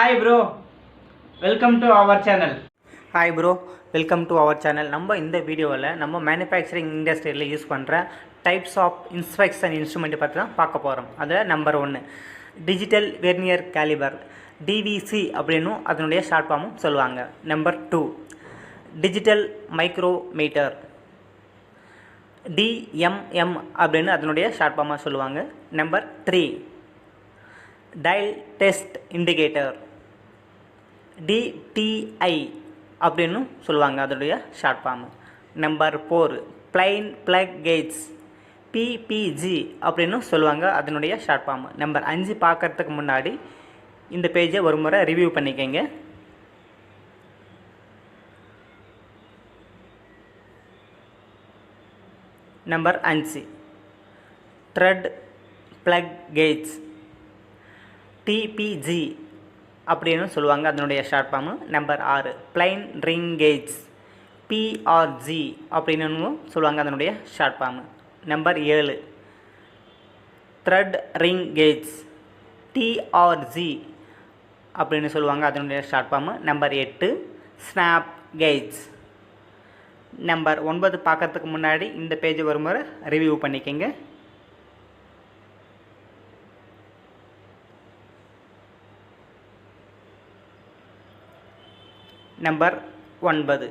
Hi bro welcome to our channel hi bro welcome to our channel நம்ம இந்த வீடியோவில் நம்ம மேனுஃபேக்சரிங் இண்டஸ்ட்ரியில் யூஸ் பண்ணுற டைப்ஸ் ஆஃப் இன்ஸ்பெக்ஷன் இன்ஸ்ட்ருமெண்ட் பற்றி தான் பார்க்க போகிறோம் அதில் நம்பர் ஒன்று டிஜிட்டல் வெர்னியர் கேலிபர் டிவிசி அப்படின்னும் அதனுடைய ஷார்ட் ஃபார்மும் சொல்லுவாங்க. Number two digital micrometer DMM அப்படின்னு அதனுடைய ஷார்ட் ஃபார்மாக சொல்லுவாங்க. Number three dial test indicator DTI அப்படின்னு சொல்லுவாங்க அதோடைய short form number four plain plug gauges PPG அப்படின்னு சொல்லுவாங்க அதனுடைய ஷார்ட் ஃபார்ம் நம்பர் அஞ்சு பார்க்கறதுக்கு முன்னாடி இந்த பேஜை ஒரு முறை ரிவ்யூ பண்ணிக்கங்க. நம்பர் அஞ்சு த்ரெட் பிளக் கேட்ஸ் டிபிஜி அப்படின்னு சொல்லுவாங்க. அதனுடைய ஷார்ட் ஃபார்மு நம்பர் ஆறு. பிளைன் ரிங் கேஜ் பிஆர்ஜி அப்படின்னு சொல்லுவாங்க அதனுடைய ஷார்ட் ஃபார்மு நம்பர் ஏழு. த்ரெட் ரிங் கேஜ் டிஆர்ஜி அப்படின்னு சொல்லுவாங்க அதனுடைய ஷார்ட் ஃபார்மு நம்பர் எட்டு. ஸ்னாப் கேஜ் நம்பர் ஒன்பது பார்க்கறதுக்கு முன்னாடி இந்த பேஜ் ஒரு முறை ரிவ்யூ பண்ணிக்கங்க. நம்பர் ஒன்பது.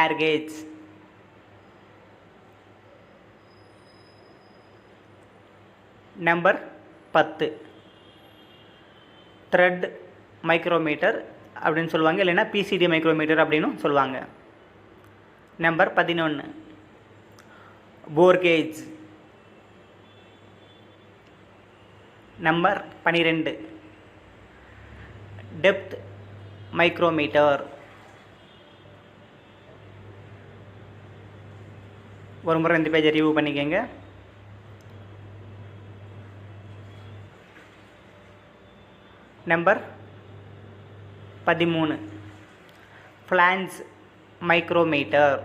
ஏர் கேஜ் நம்பர் பத்து. த்ரெட் மைக்ரோமீட்டர் அப்படின்னு சொல்லுவாங்க இல்லைன்னா பிசிடி மைக்ரோமீட்டர் அப்படின்னு சொல்லுவாங்க. நம்பர் பதினொன்று போர்கேஜ் நம்பர் பன்னிரெண்டு டெப்த் மைக்ரோமீட்டர். ஒரு முறை இந்த பேஜை ரிவ்யூ பண்ணிக்கங்க. நம்பர் பதிமூணு. ஃப்ளான்ஸ் மைக்ரோமீட்டர்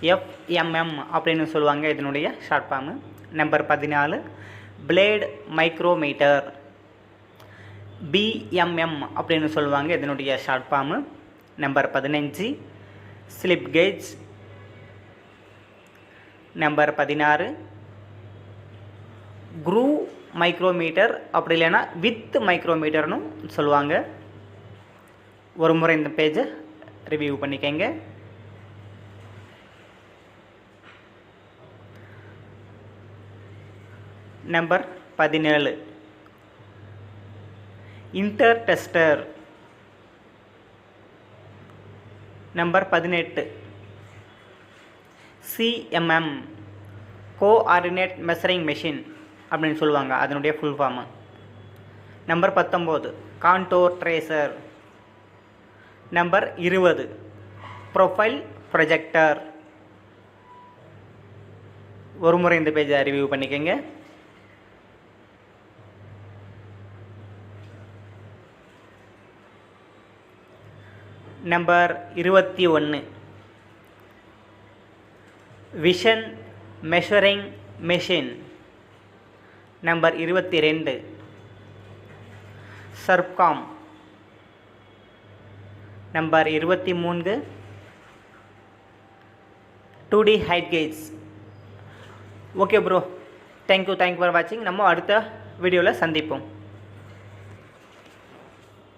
எஃப்எம்எம் அப்படின்னு சொல்லுவாங்க இதனுடைய ஷார்ட் ஃபார்மு நம்பர் பதினாலு. பிளேட் மைக்ரோமீட்டர் பிஎம்எம் அப்படின்னு சொல்லுவாங்க. இதனுடைய ஷார்ட் ஃபார்மு நம்பர் பதினஞ்சு. ஸ்லிப் கேஜ் நம்பர் பதினாறு. குரூ மைக்ரோமீட்டர் அப்படி இல்லைன்னா வித் மைக்ரோமீட்டர்னு சொல்லுவாங்க. ஒரு முறை இந்த பேஜை ரிவ்யூ பண்ணிக்கங்க. நம்பர் பதினேழு. இன்டர் டெஸ்டர் நம்பர் பதினெட்டு C M M coordinate measuring machine அப்படின்னு சொல்லுவாங்க அதனுடைய ஃபுல் ஃபார்மு நம்பர் பத்தொம்போது கான்டோர் ட்ரேசர் நம்பர் இருபது ப்ரொஃபைல் ப்ரொஜெக்டர் ஒரு முறை இந்த பேஜை ரிவ்யூ பண்ணிக்கங்க. நம்பர் இருபத்தி ஒன்று விஷன் மெஷரிங் மெஷின் நம்பர் இருபத்தி ரெண்டு. சர்ப்காம் நம்பர் இருபத்தி மூன்று. Two D height gauges okay bro thank you thank you for வாட்சிங் நம்ம அடுத்த வீடியோவில் சந்திப்போம்.